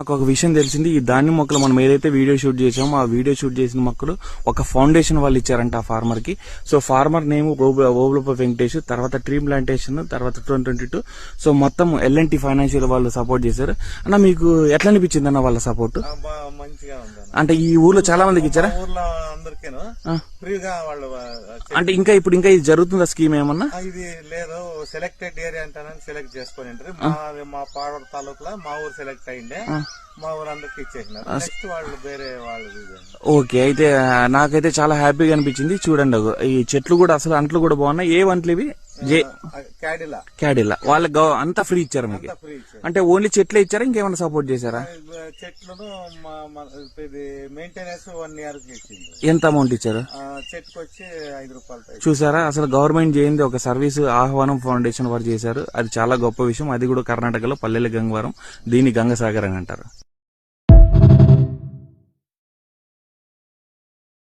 నాకు ఒక విషయం తెలిసింది ఈ ధాన్యం మొక్కలు మనం ఏదైతే వీడియో షూట్ చేసామో ఆ వీడియో షూట్ చేసిన మొక్కలు ఒక ఫౌండేషన్ వాళ్ళు ఇచ్చారంట ఆ ఫార్మర్కి so farmer name Obulapa Venkatesh తర్వాత ట్రీ ప్లాంటేషన్ తర్వాత ట్వంటీ ట్వంటీ టూ. సో మొత్తం ఎల్ఎన్టీ ఫైనాన్షియల్ వాళ్ళు సపోర్ట్ చేశారు. అన్న మీకు ఎట్లా అనిపించింది అన్న వాళ్ళ సపోర్ట్? అంటే ఈ ఊర్లో చాలా మందికి ఇచ్చారా? ఊర్లో ఫ్రీగా వాళ్ళు అంటే ఇంకా ఇప్పుడు ఇంకా ఇది జరుగుతుందా స్కీమ్ ఏమన్నా? ఇది లేదు. సెలెక్టెడ్ ఏరియా అంటానని సెలెక్ట్ చేసుకొని మా మా పాడవర తాలూకులో మా ఊరు సెలెక్ట్ అయిందే. మా ఊరు అందరికి ఇచ్చేసినారు. నెక్స్ట్ వాళ్ళు వేరే వాళ్ళు. ఓకే అయితే నాకైతే చాలా హ్యాపీగా అనిపించింది. చూడండి ఈ చెట్లు కూడా అసలు అంట్లు కూడా బాగున్నాయి. ఏ వంటలు ఇవి? క్యాడిలా. వాళ్ళకి గవ- అంతా ఫ్రీ ఇచ్చారు మీకు? అంతా ఫ్రీ ఇచ్చారు. అంటే ఓన్లీ చెట్లే ఇచ్చారా? ఇంకేమైనా సపోర్ట్ చేశారా? చెట్లను మా మా- ఇది మెయింటెనెన్స్ వన్ ఇయర్కి ఇచ్చింది ఎంత అమౌంట్ ఇచ్చారు? ఆ, చెట్టుకు వచ్చి ఐదు రూపాయలు. చూసారా? అసలు గవర్నమెంట్ చేయింది ఒక సర్వీస్ ఆహ్వానం ఫౌండేషన్ వారు చేశారు. అది చాలా గొప్ప విషయం. అది కూడా కర్ణాటకలో పల్లెల గంగవరం దీన్ని గంగసాగర్ అని అంటారు.